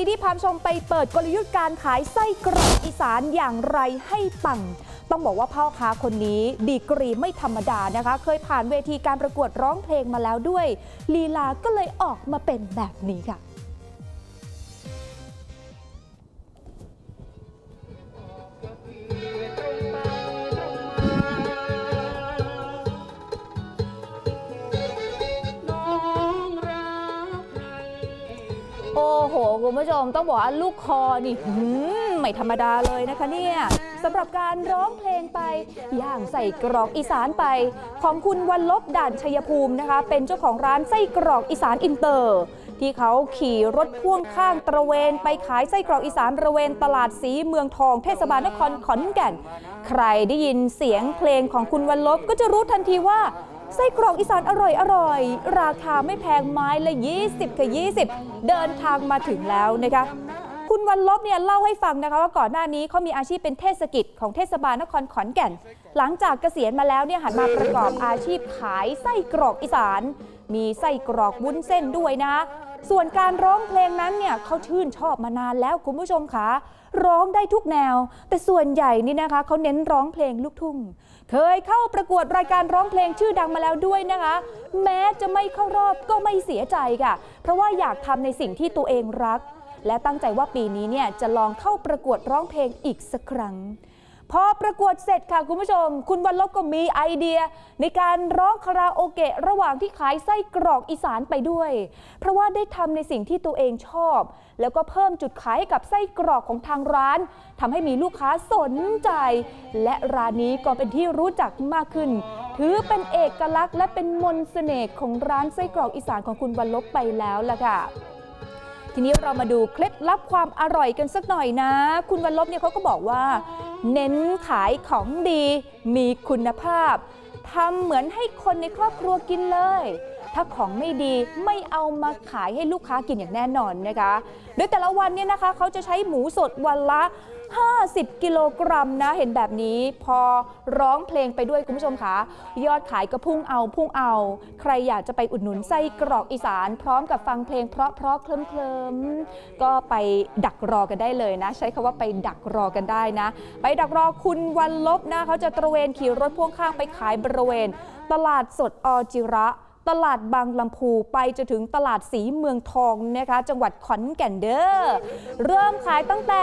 ดีที่พามชมไปเปิดกลยุทธ์การขายไส้กรอกอีสานอย่างไรให้ปัง ต้องบอกว่าพ่อค้าคนนี้ดีกรีไม่ธรรมดานะคะ เคยผ่านเวทีการประกวดร้องเพลงมาแล้วด้วย ลีลาก็เลยออกมาเป็นแบบนี้ค่ะ คุณผู้ชมต้องบอกว่าลูกคอนี่ไม่ธรรมดาเลยนะคะเนี่ยสำหรับการร้องเพลงไปย่างใส่กรอกอีสานไป ของคุณวันลบด่านชัยภูมินะคะ เป็นเจ้าของร้านไส้กรอกอีสานอินเตอร์ ที่เขาขี่รถพ่วงข้างตระเวนไปขายไส้กรอกอีสานระเวนตลาดสีเมืองทองเทศบาลนครขอนแก่น ใครได้ยินเสียงเพลงของคุณวันลบก็จะรู้ทันทีว่า ไส้กรอกอีสานอร่อยอร่อย ราคาไม่แพงไม้ละ 20กับ20 เดินทางมาถึงแล้วนะคะ คุณวันลบเนี่ยเล่าให้ฟังนะคะว่าก่อนหน้านี้เขามีอาชีพเป็นเทศกิจของเทศบาลนครขอนแก่น หลังจากเกษียณมาแล้วเนี่ยหันมาประกอบอาชีพขายไส้กรอกอีสาน มีไส้กรอกวุ้นเส้นด้วยนะ ส่วนการร้องเพลงนั้นเนี่ยเขาชื่นชอบมานานแล้วคุณผู้ชมคะร้องได้ทุกแนว แต่ส่วนใหญ่นี่นะคะเขาเน้นร้องเพลงลูกทุ่ง เคยเข้าประกวดรายการร้องเพลงชื่อดังมาแล้วด้วยนะคะ แม้จะไม่เข้ารอบก็ไม่เสียใจค่ะ เพราะว่าอยากทำในสิ่งที่ตัวเองรัก และตั้งใจว่าปีนี้เนี่ยจะลองเข้าประกวดร้องเพลงอีกสักครั้ง พอประกวดเสร็จค่ะคุณผู้ชม คุณวันลบก็มีไอเดีย ในการร้องคาราโอเกะระหว่างที่ขายไส้กรอกอีสานไปด้วย เพราะว่าได้ทำในสิ่งที่ตัวเองชอบ แล้วก็เพิ่มจุดขายให้กับไส้กรอกของทางร้านทำให้มีลูกค้าสนใจ และร้านนี้ก็เป็นที่รู้จักมากขึ้น ถือเป็นเอกลักษณ์และเป็นมนต์เสน่ห์ของร้านไส้กรอกอีสานของคุณวันลบไปแล้วล่ะค่ะ ทีนี้เรามาดูเคล็ดลับความอร่อยกันสักหน่อยนะ คุณวันลบเนี่ยเขาก็บอกว่า เน้นขายของดีมีคุณภาพทำเหมือนให้คนในครอบครัวกินเลย ถ้าของไม่ดีไม่เอามาขายให้ลูกค้ากินอย่างแน่นอนนะคะ โดยแต่ละวันเนี่ยนะคะเขาจะใช้หมูสดวันละ 50 กิโลกรัมนะ เห็นแบบนี้พอร้องเพลงไปด้วยคุณผู้ชมคะยอดขายก็พุ่งเอาพุ่งเอา ใครอยากจะไปอุดหนุนไส้กรอกอีสาน พร้อมกับฟังเพลงเพราะเพราะๆเคลิ้มเคลิมๆก็ไปดักรอกันได้เลยนะ ใช้คำว่าไปดักรอกันได้นะ ไปดักรอคุณวันลบนะเขาจะตระเวนขี่รถพ่วงข้างไปขายบริเวณ ตลาดสดอจิระตลาดบางลำพูไปจนถึงตลาดสีเมืองทองนะคะ จังหวัดขอนแก่นเด้อเริ่มขายตั้งแต่